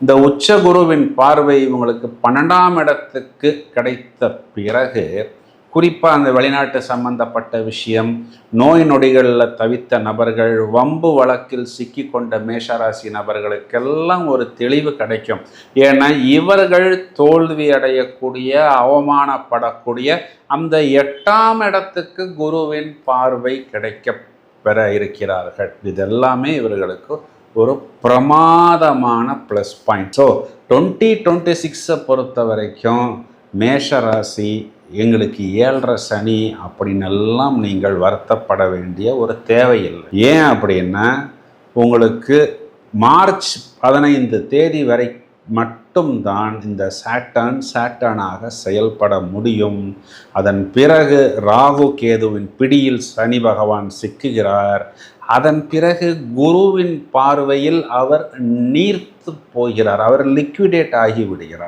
இந்த உச்ச குருவின் பார்வை இவங்களுக்கு பன்னெண்டாம் இடத்துக்கு கிடைத்த பிறகு குறிப்பாக அந்த வெளிநாட்டு சம்பந்தப்பட்ட விஷயம் நோய் நொடிகளில் தவித்த நபர்கள் வம்பு வழக்கில் சிக்கி கொண்ட மேஷராசி நபர்களுக்கெல்லாம் ஒரு தெளிவு கிடைக்கும். ஏன்னா இவர்கள் தோல்வி அடையக்கூடிய அவமானப்படக்கூடிய அந்த எட்டாம் இடத்துக்கு குருவின் பார்வை கிடைக்க பெற இருக்கிறார்கள். இதெல்லாமே இவர்களுக்கு ஒரு பிரமாதமான plus point so twenty twenty சிக்ஸை பொறுத்த வரைக்கும் மேஷராசி எங்களுக்கு ஏழரை சனி அப்படின்னெல்லாம் நீங்கள் வருத்தப்பட வேண்டிய ஒரு தேவையில்லை. ஏன் அப்படின்னா உங்களுக்கு மார்ச் பதினைந்து தேதி வரை மட்டும்தான் இந்த சாட்டன் சாட்டனாக செயல்பட முடியும். அதன் பிறகு ராகு கேதுவின் பிடியில் சனி பகவான் சிக்குகிறார். அதன் பிறகு குருவின் பார்வையில் அவர் நீர்த்து போகிறார். அவர் லிக்விடேட் ஆகி விடுகிறார்.